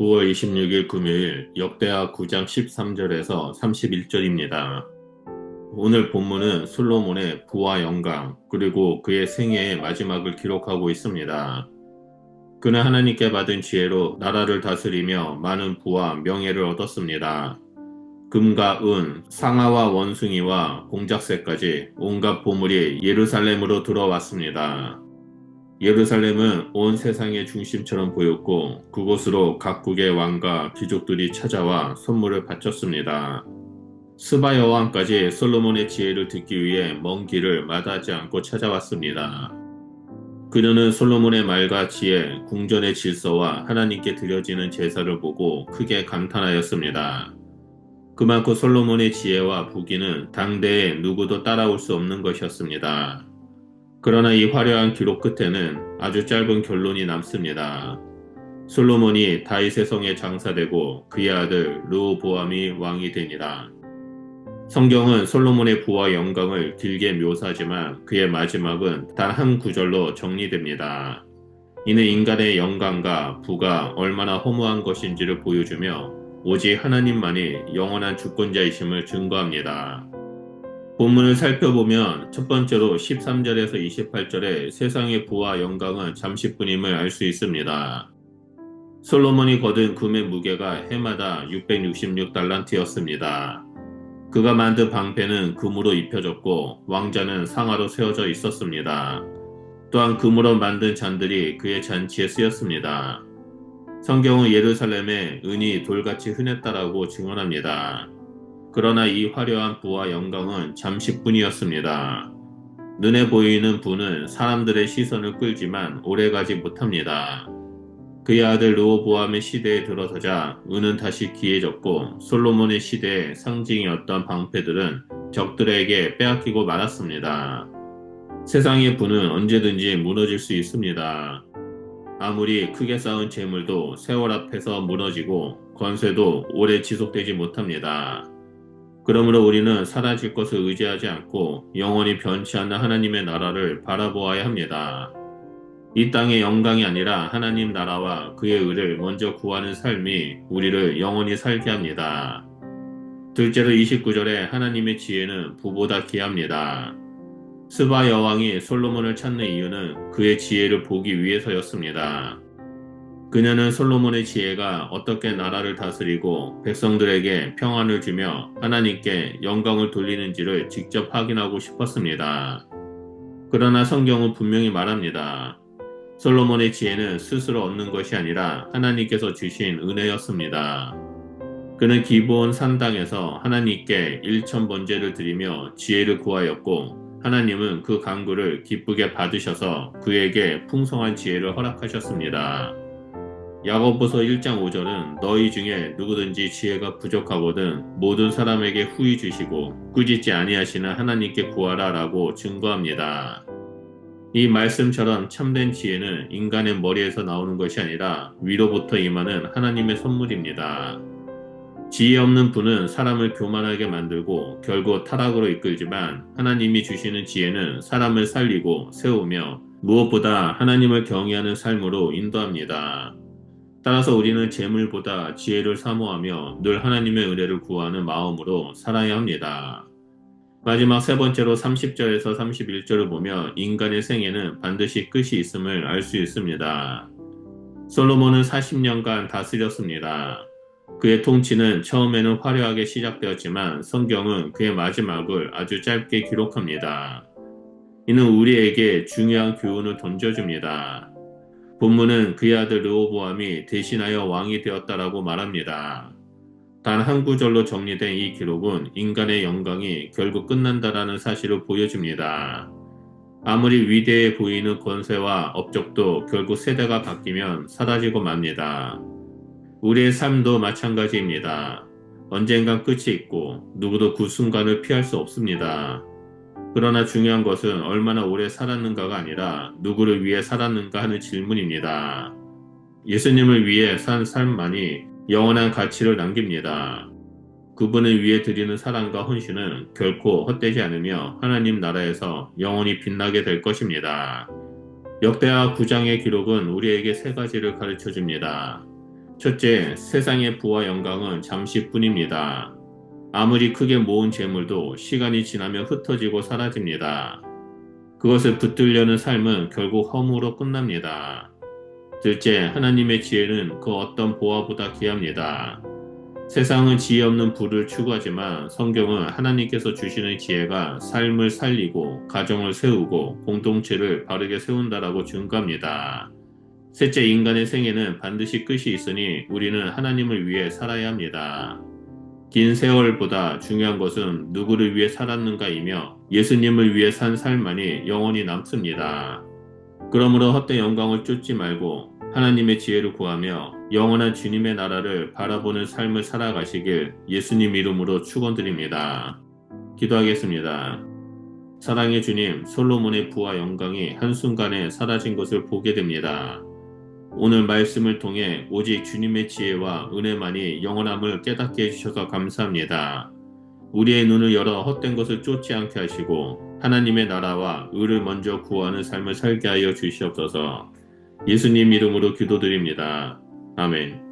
9월 26일 금요일 역대하 9장 13절에서 31절입니다. 오늘 본문은 솔로몬의 부와 영광 그리고 그의 생애의 마지막을 기록하고 있습니다. 그는 하나님께 받은 지혜로 나라를 다스리며 많은 부와 명예를 얻었습니다. 금과 은, 상아와 원숭이와 공작새까지 온갖 보물이 예루살렘으로 들어왔습니다. 예루살렘은 온 세상의 중심처럼 보였고 그곳으로 각국의 왕과 귀족들이 찾아와 선물을 바쳤습니다. 스바 여왕까지 솔로몬의 지혜를 듣기 위해 먼 길을 마다하지 않고 찾아왔습니다. 그녀는 솔로몬의 말과 지혜, 궁전의 질서와 하나님께 드려지는 제사를 보고 크게 감탄하였습니다. 그만큼 솔로몬의 지혜와 부기는 당대에 누구도 따라올 수 없는 것이었습니다. 그러나 이 화려한 기록 끝에는 아주 짧은 결론이 남습니다. 솔로몬이 다윗의 성에 장사되고 그의 아들 르호보암이 왕이 되니라. 성경은 솔로몬의 부와 영광을 길게 묘사하지만 그의 마지막은 단 한 구절로 정리됩니다. 이는 인간의 영광과 부가 얼마나 허무한 것인지를 보여주며 오직 하나님만이 영원한 주권자이심을 증거합니다. 본문을 살펴보면 첫 번째로 13절에서 28절에 세상의 부와 영광은 잠시뿐임을 알 수 있습니다. 솔로몬이 거둔 금의 무게가 해마다 666달란트였습니다. 그가 만든 방패는 금으로 입혀졌고 왕자는 상하로 세워져 있었습니다. 또한 금으로 만든 잔들이 그의 잔치에 쓰였습니다. 성경은 예루살렘에 은이 돌같이 흔했다라고 증언합니다. 그러나 이 화려한 부와 영광은 잠시뿐이었습니다. 눈에 보이는 부는 사람들의 시선을 끌지만 오래가지 못합니다. 그의 아들 르호보암의 시대에 들어서자 은은 다시 기해졌고 솔로몬의 시대의 상징이었던 방패들은 적들에게 빼앗기고 말았습니다. 세상의 부는 언제든지 무너질 수 있습니다. 아무리 크게 쌓은 재물도 세월 앞에서 무너지고 권세도 오래 지속되지 못합니다. 그러므로 우리는 사라질 것을 의지하지 않고 영원히 변치 않는 하나님의 나라를 바라보아야 합니다. 이 땅의 영광이 아니라 하나님 나라와 그의 의를 먼저 구하는 삶이 우리를 영원히 살게 합니다. 둘째로 29절에 하나님의 지혜는 부보다 귀합니다. 스바 여왕이 솔로몬을 찾는 이유는 그의 지혜를 보기 위해서였습니다. 그녀는 솔로몬의 지혜가 어떻게 나라를 다스리고 백성들에게 평안을 주며 하나님께 영광을 돌리는지를 직접 확인하고 싶었습니다. 그러나 성경은 분명히 말합니다. 솔로몬의 지혜는 스스로 얻는 것이 아니라 하나님께서 주신 은혜였습니다. 그는 기본 산당에서 하나님께 일천 번제를 드리며 지혜를 구하였고 하나님은 그 강구를 기쁘게 받으셔서 그에게 풍성한 지혜를 허락하셨습니다. 야고보서 1장 5절은 너희 중에 누구든지 지혜가 부족하거든 모든 사람에게 후히 주시고 꾸짖지 아니하시는 하나님께 구하라라고 증거합니다. 이 말씀처럼 참된 지혜는 인간의 머리에서 나오는 것이 아니라 위로부터 임하는 하나님의 선물입니다. 지혜 없는 분은 사람을 교만하게 만들고 결국 타락으로 이끌지만 하나님이 주시는 지혜는 사람을 살리고 세우며 무엇보다 하나님을 경외하는 삶으로 인도합니다. 따라서 우리는 재물보다 지혜를 사모하며 늘 하나님의 은혜를 구하는 마음으로 살아야 합니다. 마지막 세 번째로 30절에서 31절을 보며 인간의 생애는 반드시 끝이 있음을 알 수 있습니다. 솔로몬은 40년간 다스렸습니다. 그의 통치는 처음에는 화려하게 시작되었지만 성경은 그의 마지막을 아주 짧게 기록합니다. 이는 우리에게 중요한 교훈을 던져줍니다. 본문은 그의 아들 르호보암이 대신하여 왕이 되었다라고 말합니다. 단 한 구절로 정리된 이 기록은 인간의 영광이 결국 끝난다라는 사실을 보여줍니다. 아무리 위대해 보이는 권세와 업적도 결국 세대가 바뀌면 사라지고 맙니다. 우리의 삶도 마찬가지입니다. 언젠간 끝이 있고 누구도 그 순간을 피할 수 없습니다. 그러나 중요한 것은 얼마나 오래 살았는가가 아니라 누구를 위해 살았는가 하는 질문입니다. 예수님을 위해 산 삶만이 영원한 가치를 남깁니다. 그분을 위해 드리는 사랑과 헌신은 결코 헛되지 않으며 하나님 나라에서 영원히 빛나게 될 것입니다. 역대하 9장의 기록은 우리에게 세 가지를 가르쳐 줍니다. 첫째, 세상의 부와 영광은 잠시뿐입니다. 아무리 크게 모은 재물도 시간이 지나면 흩어지고 사라집니다. 그것을 붙들려는 삶은 결국 허무로 끝납니다. 둘째, 하나님의 지혜는 그 어떤 보화보다 귀합니다. 세상은 지혜 없는 부를 추구하지만 성경은 하나님께서 주시는 지혜가 삶을 살리고 가정을 세우고 공동체를 바르게 세운다라고 증거합니다. 셋째, 인간의 생애는 반드시 끝이 있으니 우리는 하나님을 위해 살아야 합니다. 긴 세월보다 중요한 것은 누구를 위해 살았는가이며 예수님을 위해 산 삶만이 영원히 남습니다. 그러므로 헛된 영광을 쫓지 말고 하나님의 지혜를 구하며 영원한 주님의 나라를 바라보는 삶을 살아가시길 예수님 이름으로 축원드립니다. 기도하겠습니다. 사랑의 주님, 솔로몬의 부와 영광이 한순간에 사라진 것을 보게 됩니다. 오늘 말씀을 통해 오직 주님의 지혜와 은혜만이 영원함을 깨닫게 해주셔서 감사합니다. 우리의 눈을 열어 헛된 것을 쫓지 않게 하시고 하나님의 나라와 의를 먼저 구하는 삶을 살게 하여 주시옵소서 예수님 이름으로 기도드립니다. 아멘.